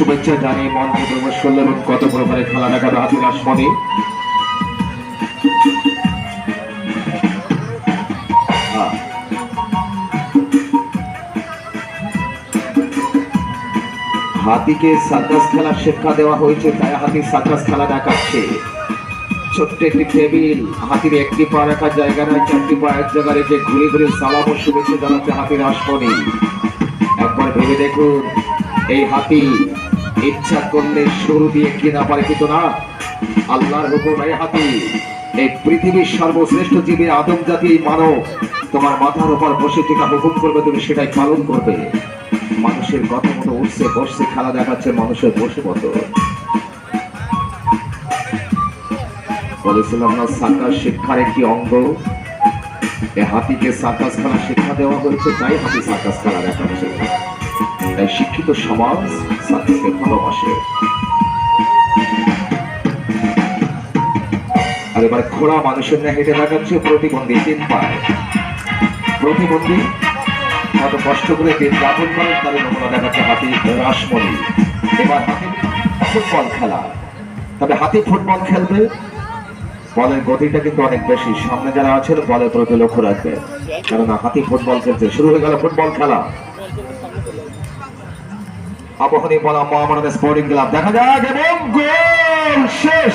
শুভেচ্ছা জানিয়ে মঞ্চে প্রবেশ করলেন এবং কত প্রকারের খেলা দেখাবে হাতির আসমানি আহ, হাতিকে সার্কাস খেলার শিক্ষা দেওয়া হয়েছে তাই হাতি সার্কাস খেলা দেখাচ্ছে। ছোট্ট একটি টেবিল হাতির একটি পা রাখার জায়গা নয় চারটি পা এক জায়গায় রেখে ঘুরে ঘুরে সালাম ও শুভেচ্ছা জানাচ্ছে হাতির আসমানি একবার ভেবে দেখুন এই হাতি ইচ্ছা করলে শুরু দিয়ে কি না পারে কিন্তু না। আল্লাহর হুকুম এই হাতি, এই পৃথিবীর সর্বশ্রেষ্ঠ জীবী আদম জাতি, এই মানব, তোমার মাথার উপর বসে টিকা হুকুম করবে, তুমি সেটাই পালন করবে। মানুষের কথা মতো উঠছে, বসছে, খেলা দেখাচ্ছে, মানুষের বসে মতো। বলেছিলাম না, সার্কাস শিক্ষার একটি অঙ্গ। এই হাতিকে সার্কাস খেলা শিক্ষা দেওয়া হয়েছে, তাই হাতি সার্কাস খেলা দেখাচ্ছে। তাই শিক্ষিত সমাজ সার্কাসকে ভালোবাসে। আর এবার খোড়া মানুষের না হেঁটে দেখাচ্ছে প্রতিবন্ধী তিন পায়। প্রতিবন্ধী কত কষ্ট করে দিন যাপন করেন তার নমুনা দেখাচ্ছে হাতি রাসমণি। এবার ফুটবল খেলা। তবে হাতি ফুটবল খেলবে, বলের গতিটা কিন্তু অনেক বেশি। সামনে যারা আছেন, বলের প্রতি লক্ষ্য রাখবে। কেননা হাতি ফুটবল খেলছে শুরু হয়ে গেল ফুটবল খেলা। আবহানী বলা মহামারাদের স্পোর্টিং ক্লাব দেখা যাক এবং গোল শেষ।